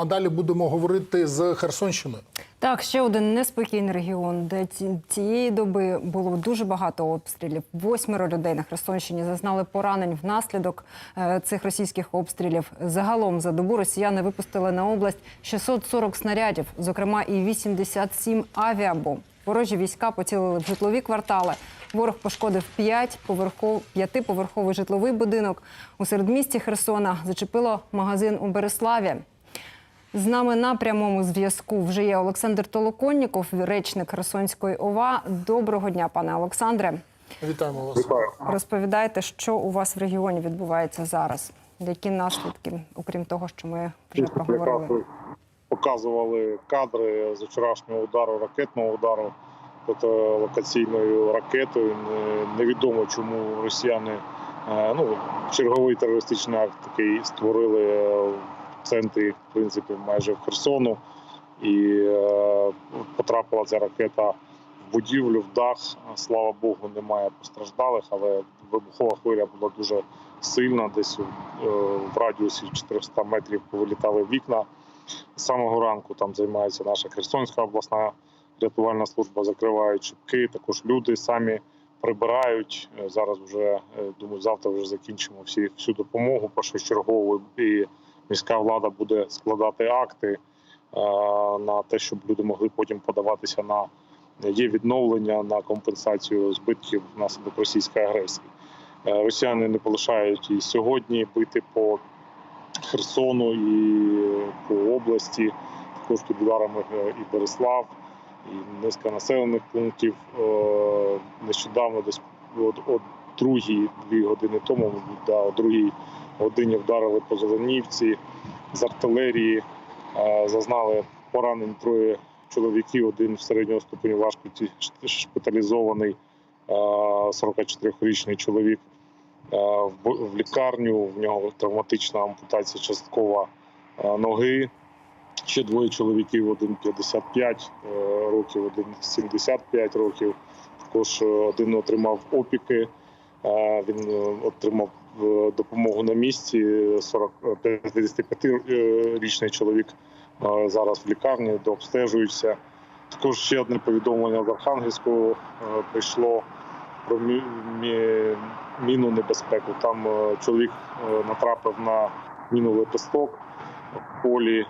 А далі будемо говорити з Херсонщиною. Так, ще один неспокійний регіон, де ці- цієї доби було дуже багато обстрілів. Восьмеро людей на Херсонщині зазнали поранень внаслідок е, цих російських обстрілів. Загалом за добу росіяни випустили на область 640 снарядів, зокрема і 87 авіабомб. Ворожі війська поцілили в житлові квартали. Ворог пошкодив 5 поверхов, п'ятиповерховий житловий будинок. У середмісті Херсона зачепило магазин у Береславі. З нами на прямому зв'язку вже є Олександр Толоконніков, речник Херсонської ОВА. Доброго дня, пане Олександре. Вітаємо вас. Розповідайте, що у вас в регіоні відбувається зараз. Які наслідки, окрім того, що ми вже проговорили? показували кадри з вчорашнього удару, ракетного удару тобто локаційною ракетою. Невідомо, чому росіяни е, ну, черговий терористичний акт такий створили е, центрі, в принципі, майже в Херсону. І е, потрапила ця ракета в будівлю, в дах. Слава Богу, немає постраждалих, але вибухова хвиля була дуже сильна. Десь е, в радіусі 400 метрів повилітали вікна. З самого ранку там займається наша Херсонська обласна рятувальна служба, закривають шибки. Також люди самі прибирають. Е, Зараз вже е, думаю, завтра вже закінчимо всі всю допомогу першочергову. І міська влада буде складати акти е, на те, щоб люди могли потім подаватися на є відновлення на компенсацію збитків внаслідок російської агресії. Е, Росіяни не полишають і сьогодні бити по Херсону і по області. Також під ударами е, і Береслав, і низка населених пунктів. Нещодавно, десь от, от другій дві години тому, да, о другій годині вдарили по Зеленівці з артилерії. Е, Зазнали поранень троє чоловіків, один в середнього ступеню важкості шпиталізований, е, 44-річний чоловік е, в лікарню. В нього травматична ампутація часткова е, ноги. Ще двоє чоловіків: один 55 е, років, один 75 років. Також е, один отримав опіки. Він е, отримав е, допомогу на місці. 40 е, 55-річний чоловік зараз в лікарні, дообстежується. Також ще одне повідомлення з Архангельського прийшло про мі- мі- міну небезпеку. Там чоловік натрапив на міну лепесток в полі,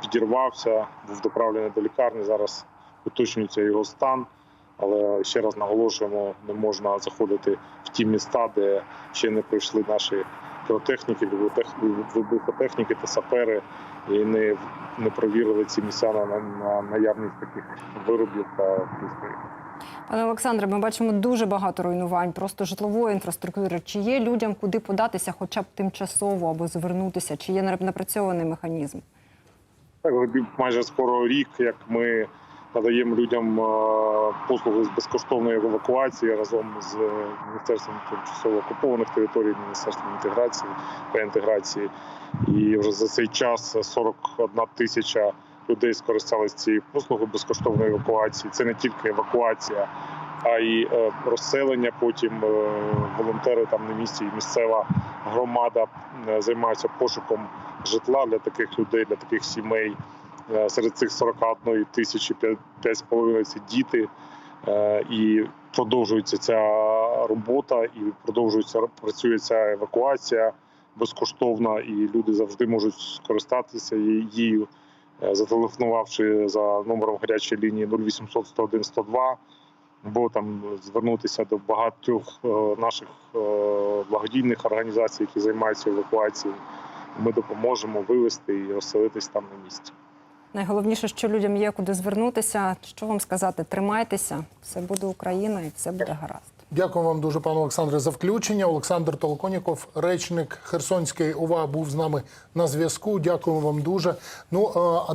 підірвався, був доправлений до лікарні. Зараз уточнюється його стан. Але ще раз наголошуємо, не можна заходити в ті міста, де ще не прийшли наші піротехніки, вибухотех- вибухотехніки та сапери, і не, не провірили ці місця на, на наявність таких виробів та пристроїв. Пане Олександре, ми бачимо дуже багато руйнувань, просто житлової інфраструктури. Чи є людям куди податися, хоча б тимчасово або звернутися? Чи є напрацьований механізм? Так, майже скоро рік, як ми надаємо людям е, послуги з безкоштовної евакуації разом з Міністерством тимчасово окупованих територій, Міністерством інтеграції реінтеграції. І вже за цей час 41 тисяча людей скористалися цією послугою безкоштовної евакуації. Це не тільки евакуація, а й е, розселення. Потім е, волонтери там на місці і місцева громада е, займаються пошуком житла для таких людей, для таких сімей. Е, Серед цих 41 тисячі 5,5 – це діти. Е, І продовжується ця робота, і продовжується працює ця евакуація безкоштовна, і люди завжди можуть скористатися її, е, зателефонувавши за номером гарячої лінії 0800 101 102, або там звернутися до багатьох наших благодійних організацій, які займаються евакуацією. Ми допоможемо вивезти і розселитись там на місці. Найголовніше, що людям є куди звернутися. Що вам сказати? Тримайтеся, все буде Україна і все буде гаразд. Дякую вам дуже, пане Олександре, за включення. Олександр Толоконіков, речник Херсонської ОВА, був з нами на зв'язку. Дякую вам дуже. Ну а